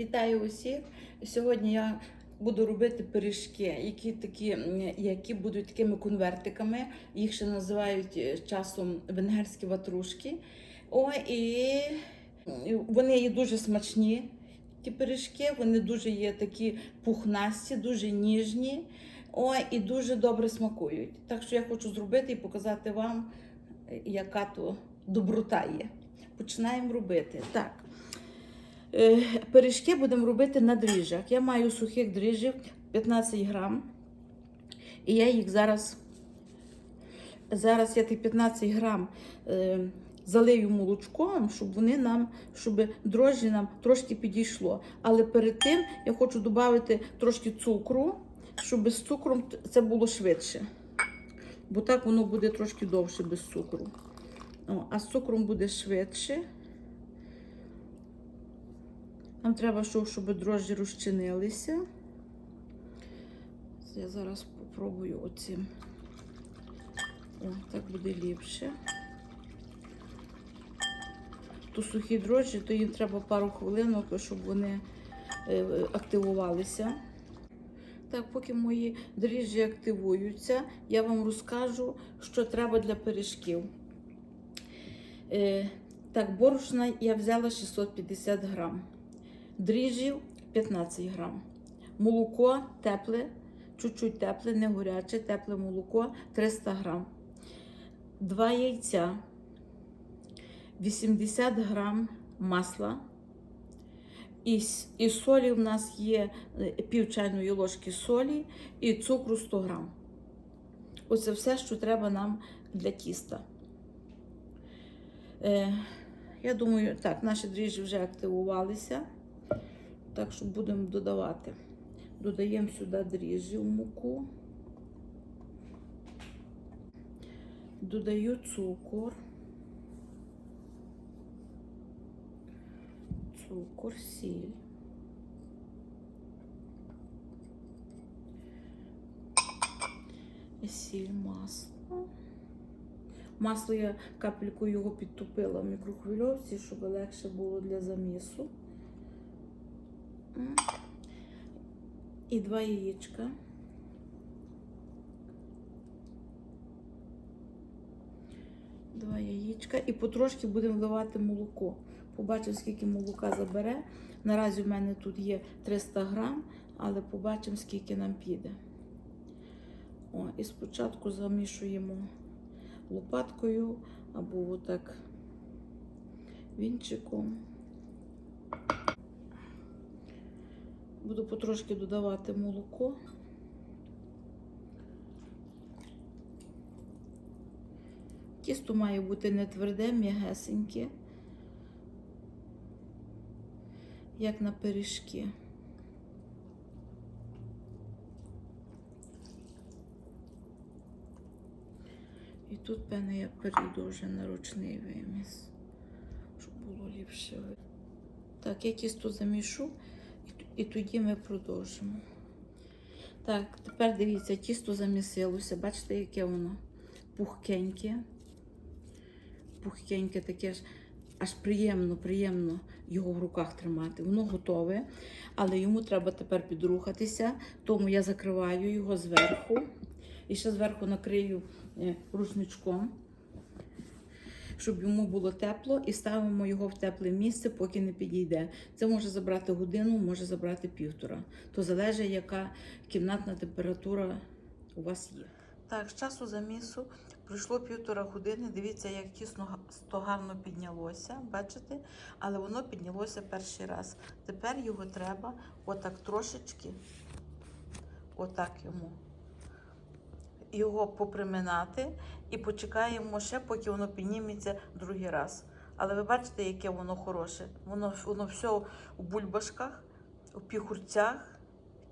Вітаю усіх. Сьогодні я буду робити пиріжки, які такі, які будуть такими конвертиками. Їх ще називають е, часом венгерські ватрушки. О, і вони є дуже смачні. Ті пиріжки, вони дуже є такі пухнасті, дуже ніжні. О, і дуже добре смакують. Так що я хочу зробити і показати вам, е, яка то доброта є. Починаємо робити. Так. Е, Пиріжки будемо робити на дріжджах. Я маю сухих дріжджів 15 грам. І я їх зараз, зараз я тих 15 грам е, залию молочком, щоб вони нам, щоб дрожжі нам трошки підійшло. Але перед тим я хочу додати трошки цукру, щоб з цукром це було швидше. Бо так воно буде трошки довше без цукру. О, а з цукром буде швидше. Нам треба, щоб, дрожжі розчинилися. Я зараз спробую оцим. О, так буде ліпше. То сухі дрожжі, то їм треба пару хвилинок, щоб вони е, активувалися. Так, поки мої дріжджі активуються, я вам розкажу, що треба для пиріжків. Е, так, борошна я взяла 650 грам дріжджів 15 грам. Молоко тепле, чуть-чуть тепле, не горяче, тепле молоко 300 грам. Два яйця, 80 грам масла. І, і солі в нас є е, пів чайної ложки солі і цукру 100 грам. Оце все, що треба нам для тіста. Е, я думаю, так, наші дріжджі вже активувалися. Так що будемо додавати. Додаємо сюди дріжджі в муку. Додаю цукор. Цукор, сіль. Сіль, масло. Масло я капельку його підтопила в мікрохвильовці, щоб легше було для замісу. І два яєчка. Два яєчка. І потрошки будемо вливати молоко. Побачимо, скільки молока забере. Наразі в мене тут є 300 грам, але побачимо, скільки нам піде. О, і спочатку замішуємо лопаткою або отак вінчиком. Буду потрошки додавати молоко. Тісто має бути не тверде, м'ягесеньке, як на пиріжки. І тут, певне, я перейду вже на ручний виміс, щоб було ліпше. Так, я тісто замішу і, тоді ми продовжимо. Так, тепер дивіться, тісто замісилося. Бачите, яке воно пухкеньке. Пухкеньке таке ж, аж приємно, приємно його в руках тримати. Воно готове, але йому треба тепер підрухатися, тому я закриваю його зверху. І ще зверху накрию е, рушничком, щоб йому було тепло, і ставимо його в тепле місце, поки не підійде. Це може забрати годину, може забрати півтора. То залежить, яка кімнатна температура у вас є. Так, з часу замісу пройшло півтора години. Дивіться, як тісно то гарно піднялося, бачите? Але воно піднялося перший раз. Тепер його треба отак трошечки, отак йому його поприминати і почекаємо ще, поки воно підніметься другий раз. Але ви бачите, яке воно хороше. Воно, воно все у бульбашках, у піхурцях,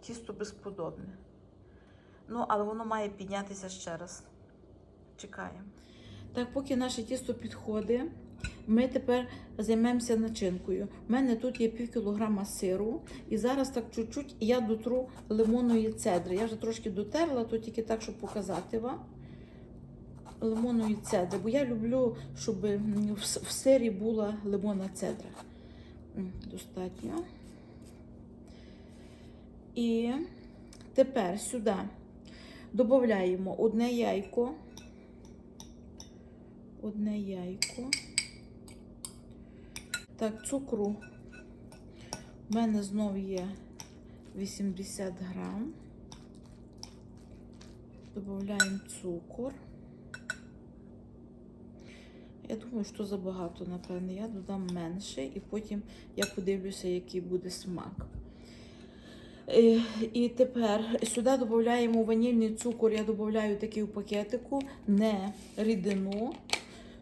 тісто безподобне. Ну, але воно має піднятися ще раз. Чекаємо. Так, поки наше тісто підходить, ми тепер займемося начинкою. У мене тут є пів кілограма сиру, і зараз так чуть-чуть я дотру лимонної цедри. Я вже трошки дотерла, то тільки так, щоб показати вам. Лимонної цедри, бо я люблю, щоб в сирі була лимонна цедра. Достатньо. І тепер сюди додаємо одне яйко. Одне яйко. Так, цукру. У мене знов є 80 грам. Додаємо цукор. Я думаю, що забагато, напевне. Я додам менше і потім я подивлюся, який буде смак. Е, І тепер сюди додаємо ванільний цукор, я додаю такий у пакетику, не рідину,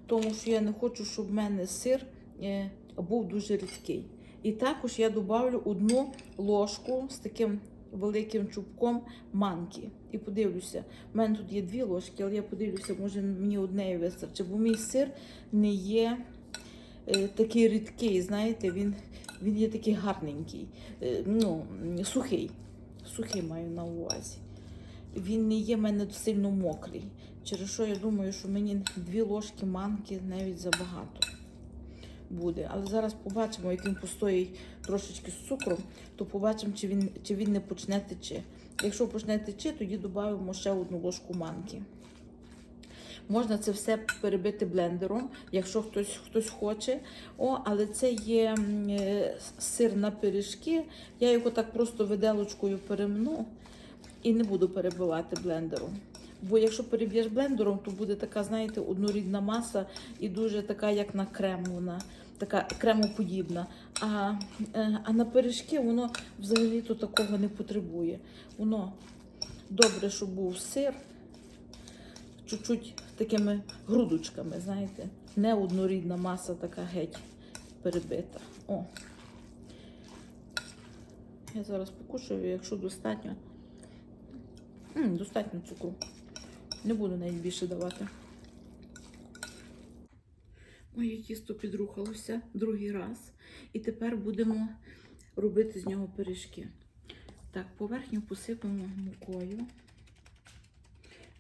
тому що я не хочу, щоб в мене сир е, був дуже рідкий. І також я додавлю одну ложку з таким великим чубком манки. І подивлюся, в мене тут є дві ложки, але я подивлюся, може мені однієї вистачить, бо мій сир не є е, такий рідкий, знаєте, він, він є такий гарненький, е, ну, сухий. Сухий маю на увазі. Він не є в мене сильно мокрий. Через що я думаю, що мені дві ложки манки навіть забагато буде. Але зараз побачимо, як він постоїть трошечки з цукром, то побачимо, чи він, чи він не почне течи. Якщо почне течи, тоді додаємо ще одну ложку манки. Можна це все перебити блендером, якщо хтось хтось хоче. О, але це є е, сир на пиріжки. Я його так просто виделочкою перемну і не буду перебивати блендером. Бо якщо переб'єш блендером, то буде така, знаєте, однорідна маса і дуже така, як на крем вона, така кремоподібна. А, е, а на пиріжки воно взагалі-то такого не потребує. Воно добре, щоб був сир, чуть-чуть такими грудочками, знаєте, не однорідна маса така геть перебита. О. Я зараз покушаю, якщо достатньо. М, достатньо цукру. Не буду навіть більше давати. Моє тісто підрухалося другий раз. І тепер будемо робити з нього пиріжки. Так, поверхню посипемо мукою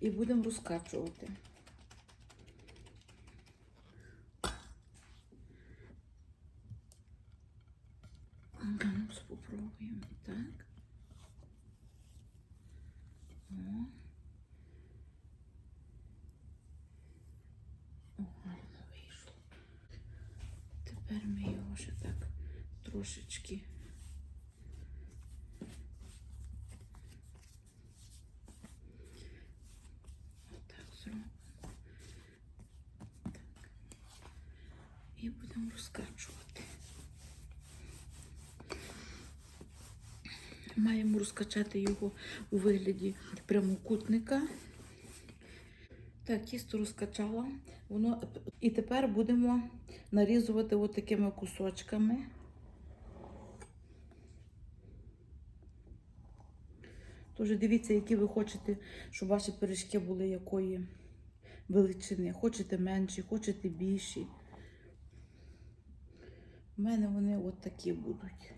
і будемо розкачувати. Ну, спробуємо так. О гарно вийшло. Тепер ми його вже так трошечки. Отак зробимо. І будемо розкачувати. Маємо розкачати його у вигляді прямокутника. Так, тісто розкачала. Воно... І тепер будемо нарізувати от такими кусочками. Тож дивіться, які ви хочете, щоб ваші пиріжки були якої величини. Хочете менші, хочете більші. У мене вони от такі будуть.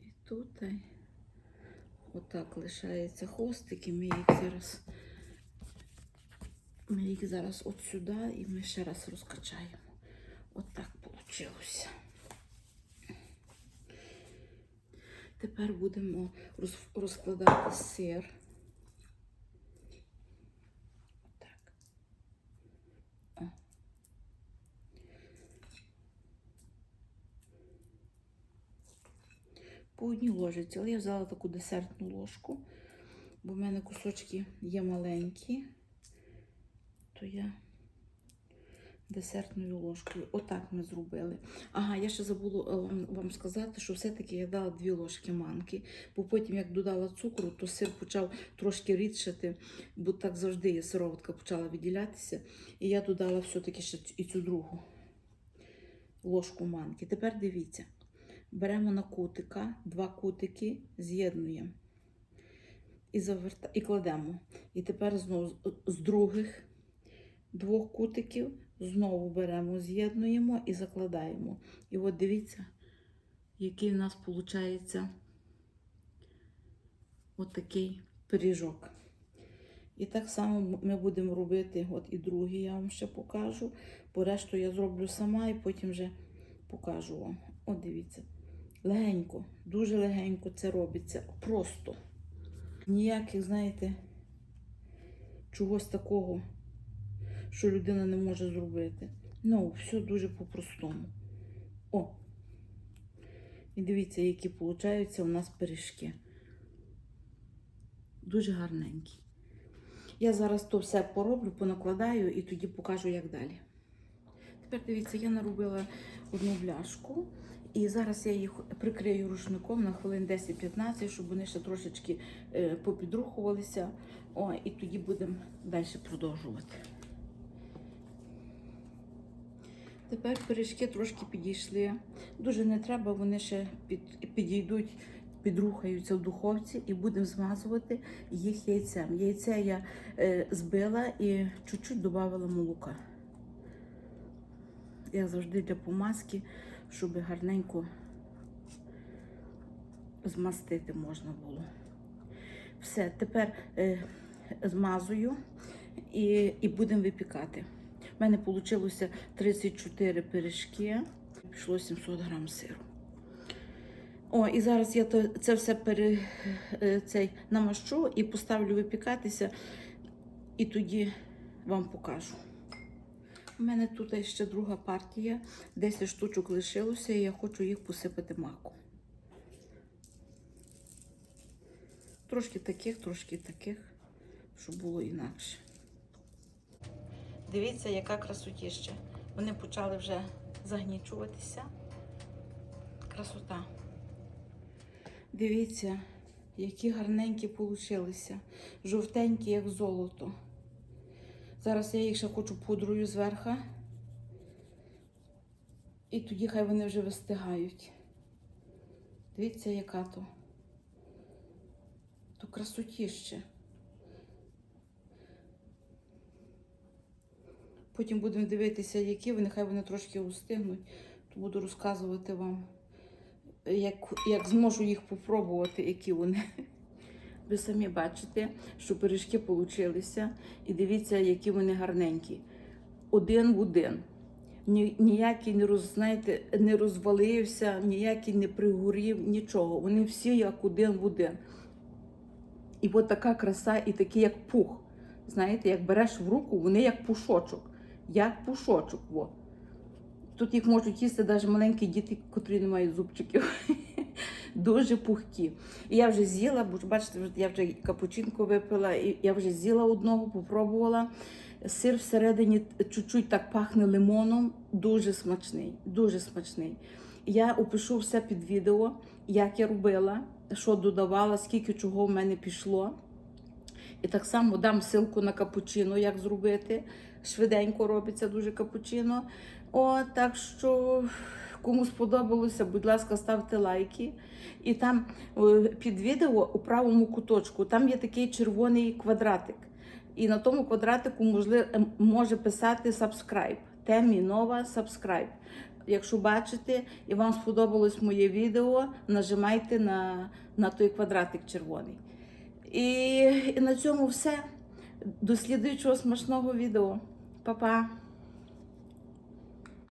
І тут отак лишається хвостики, ми їх зараз, ми їх зараз от сюди і ми ще раз розкачаємо. Отак вийшло. Тепер будемо розкладати сир. Так. О. По одній ложиці, але я взяла таку десертну ложку, бо в мене кусочки є маленькі, то я десертною ложкою. Отак ми зробили. Ага, я ще забула е, вам, сказати, що все-таки я дала дві ложки манки, бо потім, як додала цукру, то сир почав трошки рідшати, бо так завжди є сироватка почала відділятися. І я додала все-таки ще і цю другу ложку манки. Тепер дивіться. Беремо на кутика, два кутики, з'єднуємо і, заверта... і кладемо. І тепер знову з- других двох кутиків знову беремо, з'єднуємо і закладаємо. І от дивіться, який в нас виходить отакий пиріжок. І так само ми будемо робити, от і другий я вам ще покажу. Бо решту я зроблю сама і потім вже покажу вам. От дивіться. Легенько, дуже легенько це робиться. Просто. Ніяких, знаєте, чогось такого, що людина не може зробити. Ну, все дуже по-простому. О! І дивіться, які получаються у нас пиріжки. Дуже гарненькі. Я зараз то все пороблю, понакладаю і тоді покажу, як далі. Тепер дивіться, я наробила одну бляшку. І зараз я їх прикрию рушником на хвилин 10-15, щоб вони ще трошечки е, попідрухувалися. О, і тоді будемо далі продовжувати. Тепер пиріжки трошки підійшли. Дуже не треба, вони ще під, підійдуть, підрухаються в духовці і будемо змазувати їх яйцем. Яйце я е, збила і чуть-чуть додавала молока. Як завжди для помазки, щоб гарненько змастити можна було. Все, тепер е, змазую і, і будемо випікати. У мене вийшло 34 пиріжки, пішло 700 грам сиру. О, і зараз я це все пере, е, цей, намащу і поставлю випікатися, і тоді вам покажу. У мене тут ще друга партія, 10 штучок лишилося, і я хочу їх посипати маком. Трошки таких, трошки таких, щоб було інакше. Дивіться, яка красотіща. Вони почали вже загнічуватися. Красота. Дивіться, які гарненькі получилися. Жовтенькі, як золото. Зараз я їх ще хочу пудрою зверху. І тоді хай вони вже вистигають. Дивіться, яка то. То красотіще. Потім будемо дивитися, які вони, хай вони трошки устигнуть, то буду розказувати вам, як, як зможу їх попробувати, які вони. Ви самі бачите, що пиріжки получилися. І дивіться, які вони гарненькі. Один в один. Ні, ніякий не роз, знаєте, не розвалився, ніякий не пригорів, нічого. Вони всі як один в один. І от така краса, і такі, як пух. Знаєте, як береш в руку, вони як пушочок. Як пушочок. Во. Тут їх можуть їсти навіть маленькі діти, котрі не мають зубчиків. Дуже пухкі. І я вже з'їла, бо бачите, я вже капучинку випила, і я вже з'їла одного, попробувала. Сир всередині чуть-чуть так пахне лимоном. Дуже смачний, дуже смачний. Я опишу все під відео, як я робила, що додавала, скільки чого в мене пішло. І так само дам ссылку на капучино, як зробити. Швиденько робиться дуже капучино. О, так що, кому сподобалося, будь ласка, ставте лайки. І там е, під відео у правому куточку там є такий червоний квадратик. І на тому квадратику можли, е, може писати subscribe. Темі нова subscribe. Якщо бачите і вам сподобалось моє відео, нажимайте на, на той квадратик червоний. І, і на цьому все. До слідуючого смачного відео. Па-па!